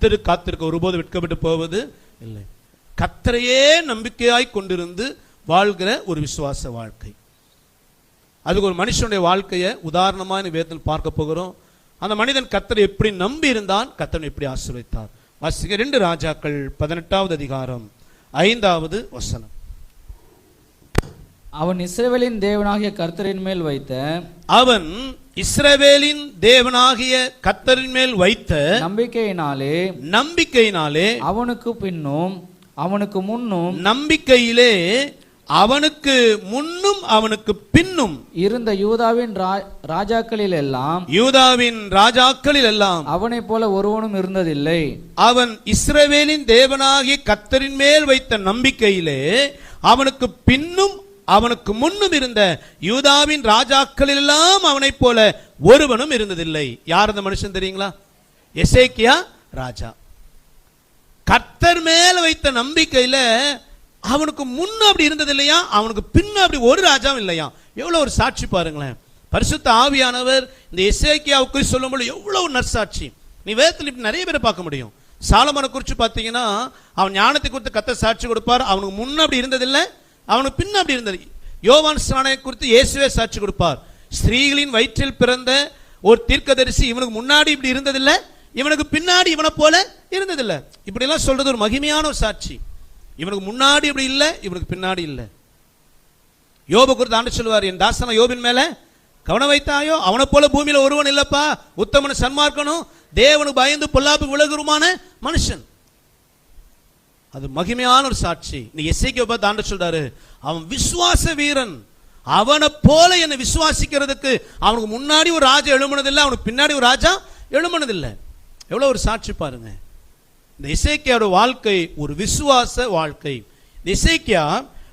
கத்தரு காத்திருக்க ஒருபோது வெட்கப்பட்டு போவது இல்லை. கத்தரையே நம்பிக்கையாய் கொண்டிருந்து வாழ்கிற ஒரு விசுவாச வாழ்க்கை. அதுக்கு ஒரு மனுஷனுடைய வாழ்க்கையை உதாரணமான வேதத்தில் பார்க்க போகிறோம். அந்த மனிதன் கத்தரை எப்படி நம்பி இருந்தான் கத்தனை எப்படி ஆசீர்வதித்தார்? வாசிக்க ரெண்டு ராஜாக்கள் பதினெட்டாவது அதிகாரம் ஐந்தாவது வசனம். அவன் இஸ்ரவேலின் தேவனாகிய கர்த்தரின் மேல் வைத்த அவன் இஸ்ரவேலின் தேவனாகிய கத்தரின் மேல் வைத்த நம்பிக்கையினாலே நம்பிக்கையினாலே அவனுக்கு பின்னும் அவனுக்கு முன்னும் நம்பிக்கையிலே அவனுக்கு முன்னும் அவனுக்கு பின்னும் இருந்த யூதாவின் ராஜாக்களில் எல்லாம் யூதாவின் ராஜாக்களில் எல்லாம் அவனைப் போல ஒருவனும் இருந்ததில்லை. அவன் இஸ்ரவேலின் தேவனாகிய கத்தரின் மேல் வைத்த நம்பிக்கையிலே அவனுக்கு பின்னும் அவனுக்கு முன்னும் இருந்த யூதாவின் ராஜாக்கள் எல்லாம் அவனைப் போல ஒருவனும் இருந்ததில்லை. யார் அந்த மனுஷன் தெரியுங்களா? எசேக்கியா ராஜா. கர்த்தர் மேல வைத்த நம்பிக்கையில அவனுக்கு முன்ன அப்படி இருந்தது இல்லையா அவனுக்கு பின்ன அப்படி ஒரு ராஜாவும் இல்லையா? எவ்வளவு ஒரு சாட்சி பாருங்களேன். பரிசுத்த ஆவியானவர் இந்த எசேக்கியாவுக்கு சொல்லும்போது எவ்வளவு நற்சாட்சி. நீ வேதத்தில் இப்படி நிறைய பேரை பார்க்க முடியும். சாலமனை குறித்து பார்த்தீங்கன்னா அவன் ஞானத்தை குறித்து கத்த சாட்சி கொடுப்பார். அவனுக்கு முன்ன அப்படி இருந்ததில்லை. அவனுக்கு பின்ன அப்படி இருந்தது. யோவான் ஸ்நானை குறித்து இயேசுவே சாட்சி கொடுப்பார். ஸ்திரீகளின் வயிற்றில் பிறந்த ஒரு தீர்க்கதரிசி இவனுக்கு முன்னாடி இப்படி இருந்ததில்லை இவனுக்கு பின்னாடி இவனை போல இருந்ததில்லை. இப்படியெல்லாம் சொல்றது ஒரு மகிமையான ஒரு சாட்சி. இவனுக்கு முன்னாடி இப்படி இல்லை இவனுக்கு பின்னாடி இல்லை. யோபு குறித்து ஆண்டு சொல்லுவார் என் தாசன யோபின் மேல கவனம் வைத்தாயோ? அவனை போல பூமியில ஒருவன் இல்லப்பா. உத்தமன் சன்மார்க்கனும் தேவனுக்கு பயந்து பொல்லாப்பு விலகுருமான மனுஷன். அது மகிமையான ஒரு சாட்சி. நீ எஸ்ஐக்கு பார்த்து ஆண்டு சொல்றாரு அவன் விசுவாச வீரன். அவனை போல என்னை விசுவாசிக்கிறதுக்கு அவனுக்கு முன்னாடி ஒரு ராஜா எழுமனதில்லை அவனுக்கு பின்னாடி ஒரு ராஜா எழுமனதில்லை எவ்வளோ ஒரு சாட்சி பாருங்க. இந்த இசைக்கியாவோட வாழ்க்கை ஒரு விசுவாச வாழ்க்கை. இந்த இசைக்கியா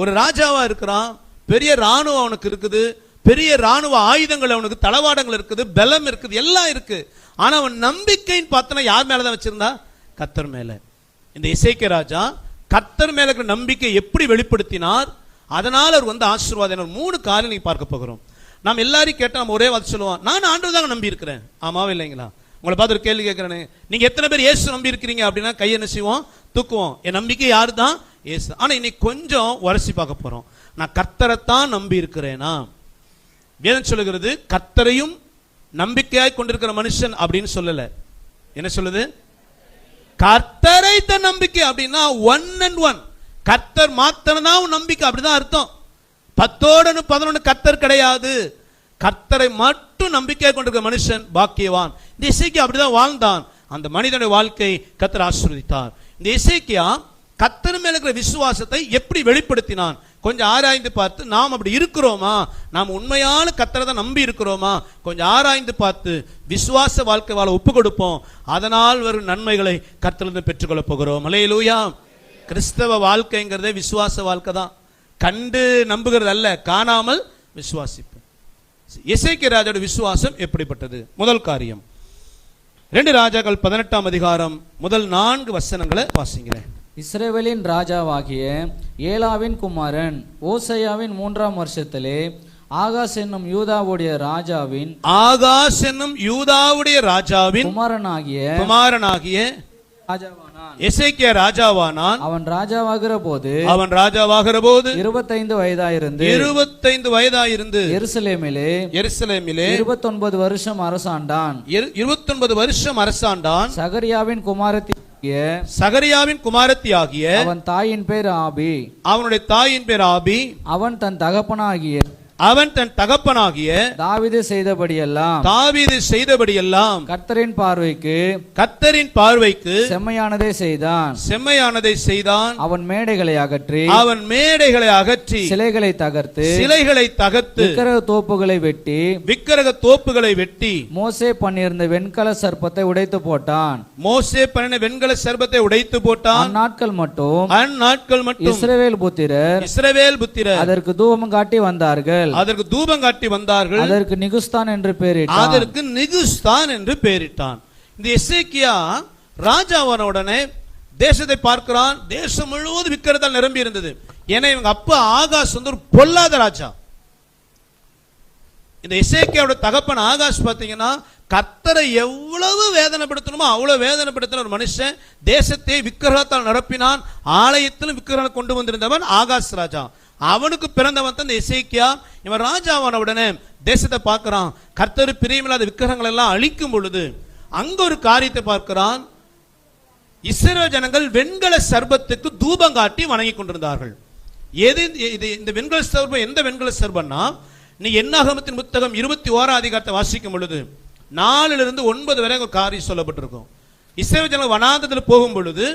ஒரு ராஜாவா இருக்கிறான் பெரிய ராணுவம் அவனுக்கு இருக்குது பெரிய ராணுவ ஆயுதங்கள் அவனுக்கு தளவாடங்கள் இருக்குது பலம் இருக்குது எல்லாம் இருக்கு. ஆனா அவன் நம்பிக்கைன்னு பார்த்தனா யார் மேலதான் வச்சிருந்தா? கத்தர் மேலே. இந்த இசைக்கிய ராஜா கத்தர் மேல இருக்கிற நம்பிக்கை எப்படி வெளிப்படுத்தினார்? அதனால் அவர் வந்து ஆசீர்வாதம். மூணு காரியம் பார்க்க போகிறோம். நாம் எல்லாரையும் கேட்டால் நம்ம ஒரே வார்த்தை சொல்லுவோம் நான் ஆண்டு தாங்க நம்பி இருக்கிறேன் ஆமாவே இல்லைங்களா? உங்களை பார்த்து ஒரு கேள்வி கேட்குறேன்னு நீங்கள் எத்தனை பேர் ஏசு நம்பி இருக்கிறீங்க அப்படின்னா கையை என்ன செய்வோம்? தூக்குவோம். என் நம்பிக்கை யார் தான் ஏசு ஆனால் இன்னைக்கு கொஞ்சம் உரசி பார்க்க போகிறோம் நான் கர்த்தரைத்தான் நம்பி இருக்கிறேனா வேதம் சொல்லுகிறது கர்த்தரையும் நம்பிக்கையாய் கொண்டிருக்கிற மனுஷன் அப்படின்னு சொல்லலை. என்ன சொல்லுது? கர்த்தரை தன் நம்பிக்கை அப்படின்னா ஒன் அண்ட் ஒன் கர்த்தர் மாத்திரம் நம்பிக்கை அப்படிதான் அர்த்தம். பத்தோடு பதினொன்று கர்த்தர் கிடையாது. கர்த்தரை மட்டும் நம்பிக்கை கொண்டிருக்கிற மனுஷன் பாக்கியவான். இந்த இசைக்கு அப்படிதான் வாழ்ந்தான். அந்த மனிதனுடைய வாழ்க்கை கர்த்தர் ஆசிர்வதித்தார். இந்த இசைக்கியா கத்தர் மேல இருக்கிற விசுவாசத்தை எப்படி வெளிப்படுத்தினான்? கொஞ்சம் ஆராய்ந்து பார்த்து நாம் அப்படி இருக்கிறோமா? நாம் உண்மையான கத்தரை தான் நம்பி இருக்கிறோமா? கொஞ்சம் ஆராய்ந்து பார்த்து விசுவாச வாழ்க்கை வாழ ஒப்பு கொடுப்போம். அதனால் வரும் நன்மைகளை கத்திலிருந்து பெற்றுக்கொள்ளப் போகிறோம். அலையிலூயா கிறிஸ்தவ வாழ்க்கைங்கிறதே விசுவாச வாழ்க்கை தான். கண்டு நம்புகிறது அல்ல காணாமல் விசுவாசிப்போம். இசைக்கு ராஜோட விசுவாசம் எப்படிப்பட்டது? முதல் காரியம். ரெண்டு ராஜாக்கள் பதினெட்டாம் அதிகாரம் முதல் நான்கு வசனங்களை வாசிக்கிறேன். இஸ்ரவேலின் ராஜாவாகிய ஏலாவின் குமாரன் ஓசையாவின் மூன்றாம் வருஷத்திலே ஆகாஸ் என்னும் யூதாவுடைய ராஜாவின் ஆகாஸ் என்னும் யூதாவுடைய ராஜாவின் குமாரனாகிய குமாரனாகிய ராஜாவானான். எசேக்கியா ராஜாவானான். அவன் ராஜாவாகிற போது அவன் ராஜாவாகிற போது இருபத்தைந்து வயதாயிருந்து இருபத்தைந்து வயதாயிருந்து எருசலேமிலே எருசலேமிலே இருபத்தொன்பது வருஷம் அரசாண்டான். இருபத்தொன்பது வருஷம் அரசாண்டான். சகரியாவின் குமாரத்திய சகரியாவின் குமாரத்தி ஆகிய அவன் தாயின் பேர் ஆபி. அவனுடைய தாயின் பேர் ஆபி. அவன் தன் தகப்பனாகிய அவன் தன் தகப்பனாகிய தாவீது செய்தபடியெல்லாம் தாவீது செய்தபடியெல்லாம் கர்த்தரின் பார்வைக்கு கத்தரின் பார்வைக்கு செம்மையானதை செய்தான். செம்மையானதை செய்தான். அவன் மேடைகளை அகற்றி அவன் மேடைகளை அகற்றி சிலைகளை தகர்த்து சிலைகளை தகர்த்து விக்கிரக தோப்புகளை வெட்டி விக்கிரக தோப்புகளை வெட்டி மோசே பண்ணியிருந்த வெண்கல சர்ப்பத்தை உடைத்து போட்டான். மோசே பண்ணின வெண்கல சர்பத்தை உடைத்து போட்டான். அந்நாட்கள் மட்டும் அந்நாட்கள் மட்டும் இஸ்ரவேல் புத்திரர் இஸ்ரவேல் புத்திரர் அதற்கு தூபம் காட்டி வந்தார்கள். அதற்கு தூபம் காட்டி வந்தார்கள். அதற்கு நிகுஸ்தான் என்று பெயரிட்டான் அதற்கு நிகுஸ்தான் என்று பெயரிட்டான் இந்த எசேக்கியா ராஜாவான உடனே தேசத்தை பார்க்கிறான். தேசம் முழுவதும் விக்கிரதால் நிரம்பி இருந்தது. ஏன்னா இவங்க அப்பா ஆகாஷ் வந்து ஒரு பொல்லாத ராஜா. இந்த இசைக்கியாவோட தகப்பன் ஆகாஷ் பார்த்தீங்கன்னா கர்த்தரை எவ்வளவு வேதனைப்படுத்தணுமோ அவ்வளவு வேதனைப்படுத்தின ஒரு மனுஷன் தேசத்தை விக்கிரகத்தால் நிரப்பினான். ஆலயத்திலும் விக்கிரகம் கொண்டு வந்திருந்தவன் ஆகாஷ் ராஜா. அவனுக்கு பிறந்தவன் தான் இந்த இசைக்கியா இவன் ராஜாவான உடனே தேசத்தை பார்க்கறான். கர்த்தர் பிரியமில்லாத விக்கிரகங்கள் எல்லாம் அழிக்கும் பொழுது அங்க ஒரு காரியத்தை பார்க்கிறான். இஸ்ரோ ஜனங்கள் வெண்கல சர்பத்துக்கு தூபம் காட்டி வணங்கி கொண்டிருந்தார்கள். எது இது இந்த வெண்கல சர்பம் எந்த வெண்கல சர்பம்னா நீ என்னாகமத்தின் புத்தகம் இருபத்தி ஓராம் அதிகாரத்தை வாசிக்கும் பொழுது நாலுல இருந்து ஒன்பது வரை காரியம் சொல்லப்பட்டிருக்கும். இஸ்ரோ ஜனங்கள் வனாந்தத்தில் போகும் பொழுது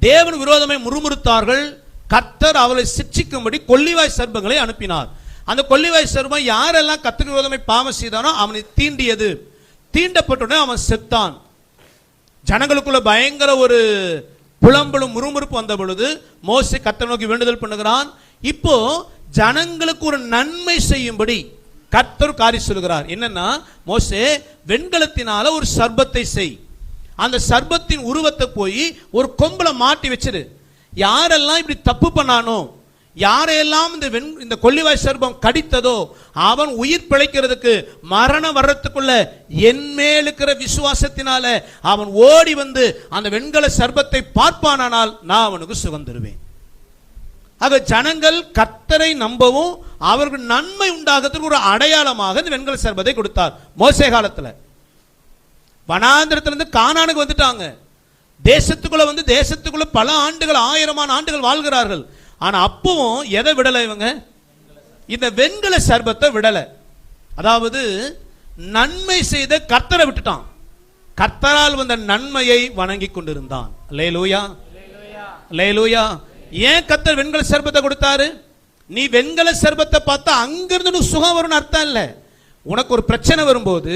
தேவன் விரோதமை முறுமுறுத்தார்கள். கர்த்தர் அவளை சிட்சிக்கும்படி கொல்லிவாய் சர்பங்களை அனுப்பினார். அந்த கொல்லிவாய் சர்பம் யாரெல்லாம் கர்த்தர் விரோதமை பாவம் செய்தானோ அவனை தீண்டியது. தீண்டப்பட்டுடனே அவன் செத்தான். ஜனங்களுக்குள்ள பயங்கர ஒரு புலம்பலும் முறுமுறுப்பு வந்த பொழுது மோசி கர்த்தர் நோக்கி வேண்டுதல் பண்ணுகிறான். இப்போ ஜனங்களுக்கு ஒரு நன்மை செய்யும்படி கர்த்தர் காரி சொல்கிறார் என்னன்னா மோசே வெண்கலத்தினால ஒரு சர்பத்தை செய். அந்த சர்பத்தின் உருவத்தை போய் ஒரு கொம்புல மாட்டி வச்சிரு. யாரெல்லாம் இப்படி தப்பு பண்ணானோ யாரையெல்லாம் இந்த வெண் இந்த கொல்லிவாய் சர்பம் கடித்ததோ அவன் உயிர் பிழைக்கிறதுக்கு மரணம் வர்றதுக்குள்ள என் மேல் இருக்கிற விசுவாசத்தினால அவன் ஓடி வந்து அந்த வெண்கல சர்பத்தை பார்ப்பானானால் நான் அவனுக்கு சுகம் தருவேன். ஆக ஜனங்கள் கத்தரை நம்பவும் அவர்கள் நன்மை உண்டாகிறதுக்கு ஒரு அடையாளமாக இந்த வெண்கல சர்பத்தை கொடுத்தார் மோசே காலத்தில். வனாந்திரத்திலிருந்து கானானுக்கு வந்துட்டாங்க. தேசத்துக்குள்ள வந்து தேசத்துக்குள்ள பல ஆண்டுகள் ஆயிரமான ஆண்டுகள் வாழ்கிறார்கள். ஆனா அப்பவும் எதை விடலை இவங்க? இந்த வெண்கல சர்பத்தை விடல. அதாவது நன்மை செய்த கர்த்தரை விட்டுட்டான். கர்த்தரால் வந்த நன்மையை வணங்கி கொண்டிருந்தான். லேலூயா லேலூயா ஏன் கர்த்தர் வெண்கல சர்பத்தை கொடுத்தாரு? நீ வெண்கல சர்பத்தை பார்த்தா அங்கிருந்து உனக்கு சுகம் வரும்னு அர்த்தம் இல்லை. உனக்கு ஒரு பிரச்சனை வரும்போது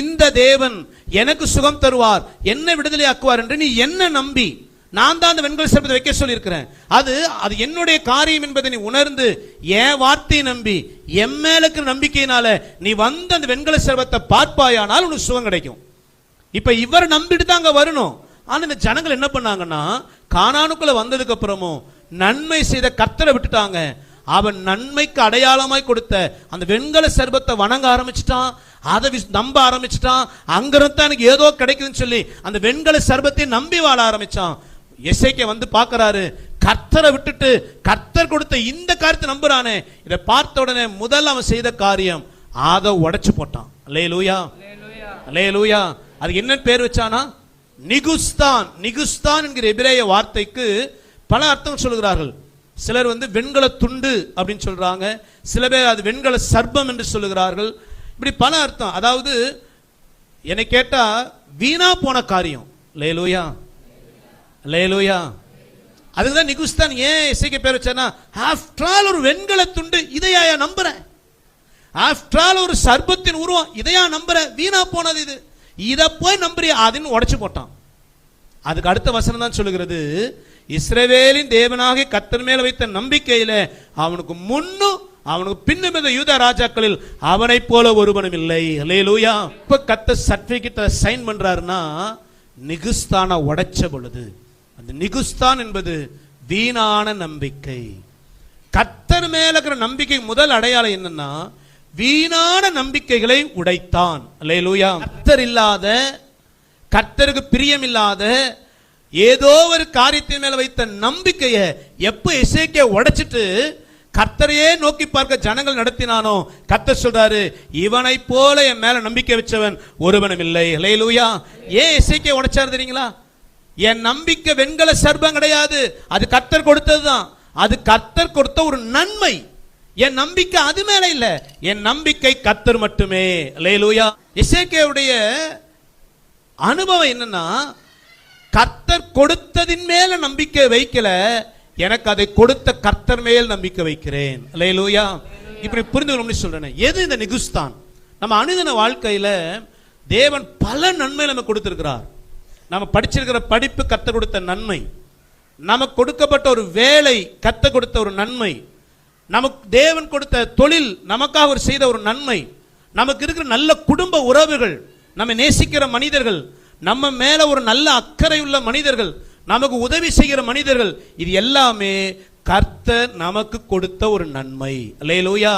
இந்த தேவன் எனக்கு சுகம் தருவார் என்ன விடுதலை ஆக்குவார் என்று நீ என்ன நம்பி நான் தான் அந்த வெண்கல சர்பத்தை வைக்க சொல்லியிருக்கிறேன். அது அது என்னுடைய காரியம் என்பதை நீ உணர்ந்து என் வார்த்தையை நம்பி என் மேல இருக்கிற நம்பிக்கையினால நீ வந்து அந்த வெண்கல சர்பத்தை பார்ப்பாயானால் உனக்கு சுகம் கிடைக்கும். இப்ப இவர் நம்பிட்டு தான் அங்க வரணும். ஆனா இந்த ஜனங்கள் என்ன பண்ணாங்கன்னா காணானுக்குள்ள வந்ததுக்கு அப்புறமும் நன்மை செய்த கர்த்தரை விட்டுட்டாங்க. அவன் நன்மைக்கு அடையாளமாய் கொடுத்த அந்த வெண்கல சர்பத்தை வணங்க ஆரம்பிச்சிட்டான். அதை நம்ப ஆரம்பிச்சிட்டான். அங்கிருந்து தான் எனக்கு ஏதோ கிடைக்குதுன்னு சொல்லி அந்த வெண்கல சர்பத்தை நம்பி வாழ ஆரம்பிச்சான். எஸ்ஐக்கே வந்து பார்க்கறாரு கர்த்தரை விட்டுட்டு கர்த்தர் கொடுத்த இந்த காரியத்தை நம்புறானே. இதை பார்த்த உடனே முதல் அவன் செய்த காரியம் அதை உடைச்சு போட்டான். லேலூயா லேலூயா அது என்ன பேர் வச்சானா? நிகுஸ்தான். நிகுஸ்தான் என்கிற எபிரேய வார்த்தைக்கு பல அர்த்தம் சொல்லுகிறார்கள். சிலர் வந்து வெண்கல துண்டு அப்படின்னு சொல்றாங்க. சில பேர் அது வெண்கல சர்ப்பம் என்று சொல்லுகிறார்கள். இப்படி பல அர்த்தம். அதாவது என்னை கேட்டா வீணா போன காரியம். லேலூயா லேலூயா அதுக்கு தான் நிகுஸ்தான் ஏன் இசைக்கு பேர் வச்சானா ஆஃப்டர் ஆல் ஒரு வெண்கல துண்டு இதையா நம்புறேன் ஆஃப்டர் ஆல் ஒரு சர்பத்தின் உருவம் இதையா நம்புற? வீணா போனது இது. இதை போய் நம்புறியா? அதுன்னு உடச்சு போட்டான். அதுக்கு அடுத்த வசனம் தான் சொல்லுகிறது. இஸ்ரவேலின் தேவனாக கத்தர் மேல வைத்த நம்பிக்கையில அவனுக்கு முன்னும் அவனுக்கு பின்னும் இந்த யூத ராஜாக்களில் அவனைப் போல ஒருவனும் இல்லை. லூயா இப்ப கத்த சர்டிபிகேட்டை சைன் பண்றாருன்னா நிகுஸ்தான உடைச்ச பொழுது அந்த நிகுஸ்தான் என்பது வீணான நம்பிக்கை. கத்தர் மேல இருக்கிற நம்பிக்கை முதல் அடையாளம் என்னன்னா வீணான நம்பிக்கைகளை உடைத்தான். அல்லேலூயா கத்தர் இல்லாத கத்தருக்கு பிரியமில்லாத ஏதோ ஒரு காரியத்தின் மேல வைத்த நம்பிக்கையை எப்ப இசைக்க உடைச்சிட்டு கர்த்தரையே நோக்கி பார்க்க ஜனங்கள் நடத்தினானோ கர்த்தர் சொல்றாரு இவனை போல என் மேல நம்பிக்கை வச்சவன் ஒருவனும் இல்லை. லேலூயா ஏன் இசைக்க உடைச்சாரு தெரியுங்களா? என் நம்பிக்கை வெண்கல சர்பம் கிடையாது. அது கர்த்தர் கொடுத்ததுதான். அது கர்த்தர் கொடுத்த ஒரு நன்மை. என் நம்பிக்கை அது மேல இல்ல. என் நம்பிக்கை கர்த்தர் மட்டுமே. லேலூயா இசைக்கையுடைய அனுபவம் என்னன்னா கர்த்தர் கொடுத்ததின் மேல நம்பிக்கை வைக்கல எனக்கு அதை கொடுத்த கர்த்தர் மேல் நம்பிக்கை வைக்கிறேன். அல்லேலூயா இப்படி புரிந்துக்கணும்னு சொல்றேன். எது இந்த நிகுஸ்தான்? நம்ம அனுதின வாழ்க்கையில தேவன் பல நன்மை நம்ம கொடுத்திருக்கிறார். நம்ம படிச்சிருக்கிற படிப்பு கத்த கொடுத்த நன்மை. நமக்கு கொடுக்கப்பட்ட ஒரு வேலை கத்த கொடுத்த ஒரு நன்மை. நமக்கு தேவன் கொடுத்த தொழில் நமக்காக அவர் செய்த ஒரு நன்மை. நமக்கு இருக்கிற நல்ல குடும்ப உறவுகள் நம்ம நேசிக்கிற மனிதர்கள் நம்ம மேல ஒரு நல்ல அக்கறை உள்ள மனிதர்கள் நமக்கு உதவி செய்கிற மனிதர்கள் இது எல்லாமே கர்த்தர் நமக்கு கொடுத்த ஒரு நன்மை. அல்லேலூயா.